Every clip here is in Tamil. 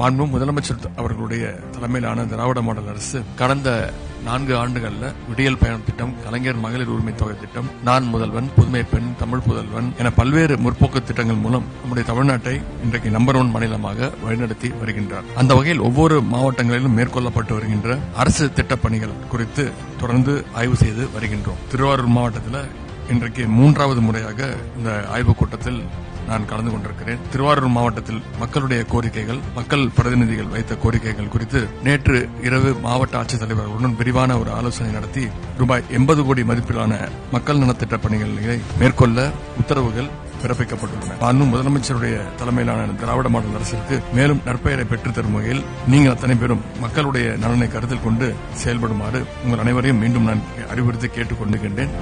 மாண்பு முதலமைச்சர் அவர்களுடைய தலைமையிலான திராவிட மாடல் அரசு கடந்த நான்கு ஆண்டுகள்ல விடியல் பயணம் திட்டம் கலைஞர் மகளிர் உரிமை தொகை திட்டம் நான் முதல்வன் புதுமை பெண் தமிழ் புதல்வன் என பல்வேறு முற்போக்கு திட்டங்கள் மூலம் நம்முடைய தமிழ்நாட்டை இன்றைக்கு நம்பர் ஒன் மாநிலமாக வழிநடத்தி வருகின்றார். அந்த வகையில் ஒவ்வொரு மாவட்டங்களிலும் மேற்கொள்ளப்பட்டு வருகின்ற அரசு திட்டப் பணிகள் குறித்து தொடர்ந்து ஆய்வு செய்து வருகின்றோம். திருவாரூர் மாவட்டத்தில் இன்றைக்கு மூன்றாவது முறையாக இந்த ஆய்வுக் கூட்டத்தில் நான் கலந்து கொண்டிருக்கிறேன். திருவாரூர் மாவட்டத்தில் மக்களுடைய கோரிக்கைகள் மக்கள் பிரதிநிதிகள் வைத்த கோரிக்கைகள் குறித்து நேற்று இரவு மாவட்ட ஆட்சித்தலைவர்களுடன் விரிவான ஒரு ஆலோசனை நடத்தி ரூபாய் எண்பது கோடி மதிப்பிலான மக்கள் நலத்திட்ட பணிகளை மேற்கொள்ள உத்தரவுகள் பிறப்பிக்கப்பட்டுள்ளன. மாண்பு முதலமைச்சருடைய தலைமையிலான திராவிட மாடல் அரசிற்கு மேலும் நற்பெயரை பெற்றுத் தரும் வகையில் நீங்கள் அத்தனை பேரும் மக்களுடைய நலனை கருத்தில் கொண்டு செயல்படுமாறு உங்கள் அனைவரையும் மீண்டும் நான் அறிவுறுத்தி கேட்டுக் கொண்டிருக்கின்றேன்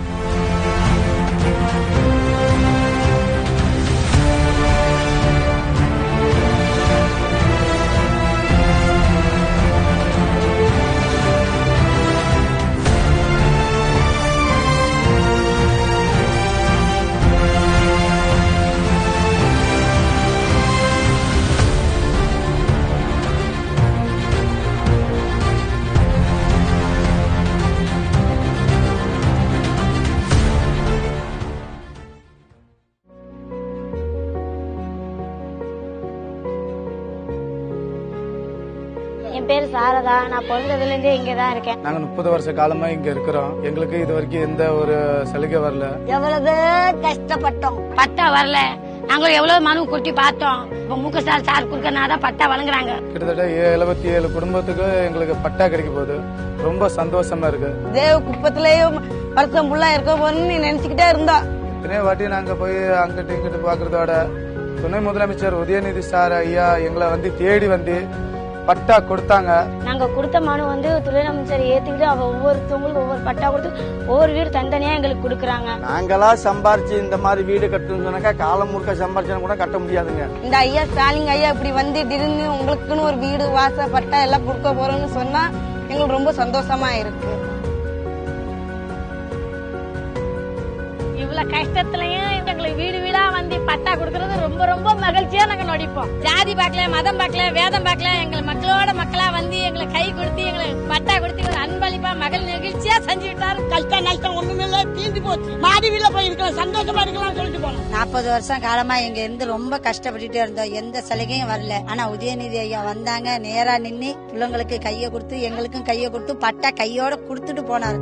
என் பேர் சாரதா. நான் பிறந்ததுல இருந்தே இங்க தான் இருக்கேன். நாங்க முப்பது வருஷ காலமா இங்க இருக்கிறோம். எங்களுக்கு இது வரைக்கும் எந்த ஒரு சலுகை வரல. எவ்வளவு கஷ்டப்பட்டோம். பட்டா வரல. நாங்களும் எவ்வளவு மனு கொட்டி பார்த்தோம். இப்ப முக சார் சார் குடுக்கறனாதான் பட்டா வழங்குறாங்க. கிட்டத்தட்ட எழுபத்தி ஏழு குடும்பத்துக்கு எங்களுக்கு பட்டா கிடைக்க போகுது. ரொம்ப சந்தோஷமா இருக்கு. தேவ குப்பத்திலேயும் வருஷம் ஃபுல்லா இருக்க போறோம்னு நினைச்சுக்கிட்டே இருந்தோம் இத்தனை வாட்டி நாங்க போய் அங்கிட்டு இங்கிட்டு பாக்குறதோட துணை முதலமைச்சர் உதயநிதி சார் ஐயா எங்களை வந்து தேடி வந்து பட்டா கொடுத்தாங்க. நாங்க கொடுத்த மனு வந்து துணை அமைச்சர் ஏத்துக்கிட்டு அவ ஒவ்வொருத்தவங்களுக்கும் ஒவ்வொரு பட்டா கொடுத்து ஒவ்வொரு வீடு தனித்தனியா எங்களுக்கு கொடுக்குறாங்க. நாங்களா சம்பாரிச்சு இந்த மாதிரி வீடு கட்டணும்னு சொன்னாக்கா காலம் முழுக்க சம்பாரிச்சா கூட கட்ட முடியாதுங்க. இந்த ஐயா ஸ்டாலின் ஐயா இப்படி வந்து திடீர்னு உங்களுக்குன்னு ஒரு வீடு வாச பட்டா எல்லாம் கொடுக்க போறோம்னு சொன்னா எங்களுக்கு ரொம்ப சந்தோஷமா இருக்கு. இவ்வளவு கஷ்டத்துலயும் மகிழ்ச்சியா நாங்க நடிப்போம். ஜாதி பார்க்கல மதம் பார்க்கல வேதம் பார்க்கல எங்களை மக்களோட மக்களா வந்து எங்களை கை கொடுத்து எங்களுக்கு பட்டா கொடுத்து எங்களை அன்பளிப்பா மகள் நெகிழ்ச்சியா செஞ்சு விட்டாரு கஷ்டம் நஷ்டம் ஒண்ணுமில்ல தீர்ந்து போச்சு. மாடி வீட்டுல போய் இருக்கலாம் சந்தோஷமா இருக்கலாம் சொல்லிட்டு போனோம். நாற்பது வருஷம் காலமா இங்க இருந்து ரொம்ப கஷ்டப்பட்டுட்டே இருந்தோம். எந்த சலுகையும் வரல. ஆனா உதயநிதி ஐயா வந்தாங்க நேரா நின்னு பிள்ளைங்களுக்கு கைய கொடுத்து எங்களுக்கும் கைய கொடுத்து பட்டா கையோட கொடுத்துட்டு போனாரு.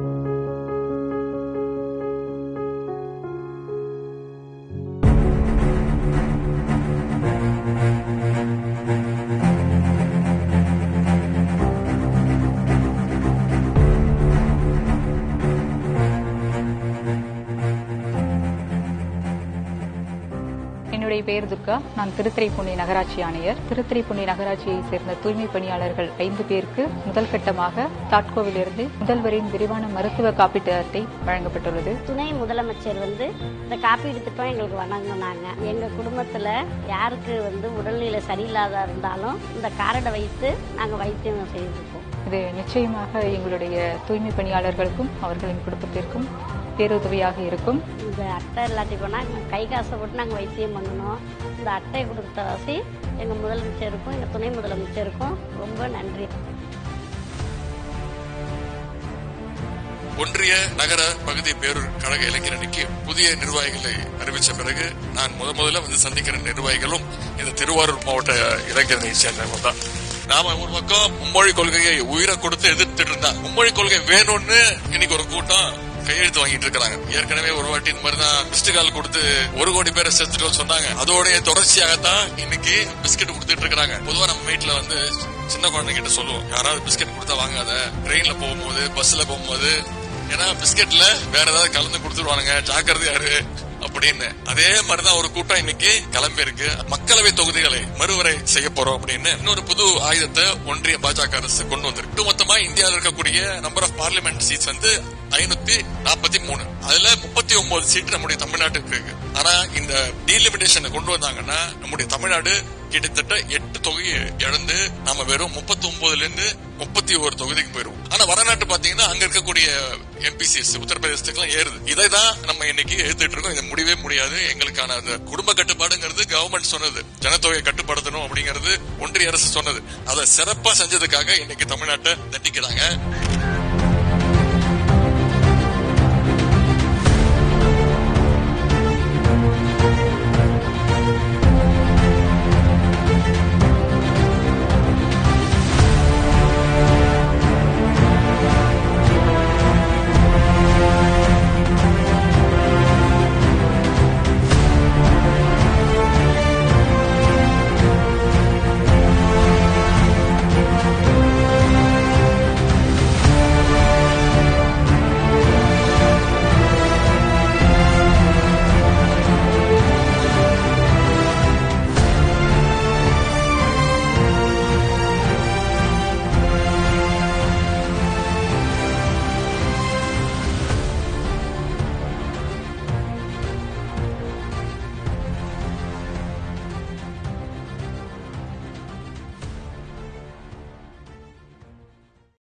என்னுடைய பெயர் துர்கா. நான் திருத்துறைப்பூண்டி நகராட்சி ஆணையர். திருத்துறைப்பூண்டி நகராட்சியை சேர்ந்த தூய்மை பணியாளர்கள் ஐந்து பேருக்கு முதல் கட்டமாக தாட்கோவிலிருந்து முதல்வரின் விரிவான மருத்துவ காப்பீட்டு அட்டை வழங்கப்பட்டுள்ளது. துணை முதலமைச்சர் வந்து இந்த காப்பீடு திட்டம் எங்களுக்கு வழங்கினாங்க. எங்க குடும்பத்துல யாருக்கு வந்து உடல்நிலை சரியில்லாத இருந்தாலும் இந்த கார்டை வைத்து நாங்க வைத்தியம் செய்திருக்கோம். இது நிச்சயமாக எங்களுடைய தூய்மை பணியாளர்களுக்கும் அவர்களின் குடும்பத்திற்கும் பேருதவியாக இருக்கும். இந்த அட்டை இல்லாட்டி போனா கை காசை போட்டு நாங்க வைத்தியம் பண்ணணும். இந்த அட்டை கொடுத்த வசி எங்க முதலமைச்சருக்கும் எங்க துணை முதலமைச்சருக்கும் ரொம்ப நன்றி. ஒன்றிய நகர பகுதி பேரூர் கழக இளைஞர் அணிக்கு புதிய நிர்வாகிகளை அறிவிச்ச பிறகு நான் முத முதல்ல வந்து சந்திக்கிற நிர்வாகிகளும் இந்த திருவாரூர் மாவட்ட இளைஞர் அணியை சேர்ந்தவங்க தான். நாம ஒரு பக்கம் மும்மொழி கொள்கையை உயிரை கொடுத்து எதிர்த்துட்டு இருந்தா. மும்மொழி கொள்கை வேணும்னு இன்னைக்கு ஒரு கூட்டம் கையெழுத்து வாங்கிட்டு இருக்காங்க ஏற்கனவே ஒரு வாட்டி இந்த மாதிரி தான் மிஸ்டு கால் கொடுத்து ஒரு கோடி பேரை சேர்த்துட்டு சொன்னாங்க. அதோடைய தொடர்ச்சியாகத்தான் இன்னைக்கு பிஸ்கெட் கொடுத்துட்டு இருக்காங்க பொதுவா நம்ம வீட்டுல வந்து சின்ன குழந்தைகிட்ட சொல்லுவோம். யாராவது பிஸ்கெட் கொடுத்தா வாங்காத. ட்ரெயின்ல போகும்போது பஸ்ல போகும்போது ஏன்னா பிஸ்கெட்ல வேற ஏதாவது கலந்து கொடுத்துருவானுங்க. ஜாக்கிரதையா இரு அப்படின்னு. அதே மாதிரிதான் ஒரு கூட்டம் இன்னைக்கு கிளம்பி இருக்கு மக்களவை தொகுதிகளை மறுவரை செய்ய போறோம் அப்படின்னு இன்னொரு புது ஆயுதத்தை ஒன்றிய பாஜக அரசு கொண்டு வந்திருக்கு. மொத்தமா இந்தியாவில் இருக்கக்கூடிய நம்பர் ஆஃப் பார்லிமெண்ட் சீட்ஸ் வந்து ஐநூத்தி நாற்பத்தி மூணு. அதுல முப்பத்தி ஒன்பது சீட்டு நம்முடைய தமிழ்நாட்டுக்கு இருக்கு. ஆனா இந்த டீலிமிடேஷனை கொண்டு வந்தாங்கன்னா நம்முடைய தமிழ்நாடு கிட்டத்தட்ட எட்டு தொகையை இழந்து நாம வெறும் முப்பத்தி ஒன்பதுல இருந்து முப்பத்தி ஒரு தொகுதிக்கு போயிருவோம். ஆனா வடநாட்டு பாத்தீங்கன்னா அங்க இருக்கக்கூடிய எம்பிசிஎஸ் உத்தரப்பிரதேசத்துக்கு எல்லாம் ஏறுது. இதை தான் நம்ம இன்னைக்கு எடுத்துட்டு இருக்கோம் இதை முடியவே முடியாது. எங்களுக்கான அந்த குடும்ப கட்டுப்பாடுங்கிறது கவர்மெண்ட் சொன்னது. ஜனத்தொகையை கட்டுப்படுத்தணும் அப்படிங்கிறது ஒன்றிய அரசு சொன்னது. அதை சிறப்பா செஞ்சதுக்காக இன்னைக்கு தமிழ்நாட்டை தட்டிக்கிறாங்க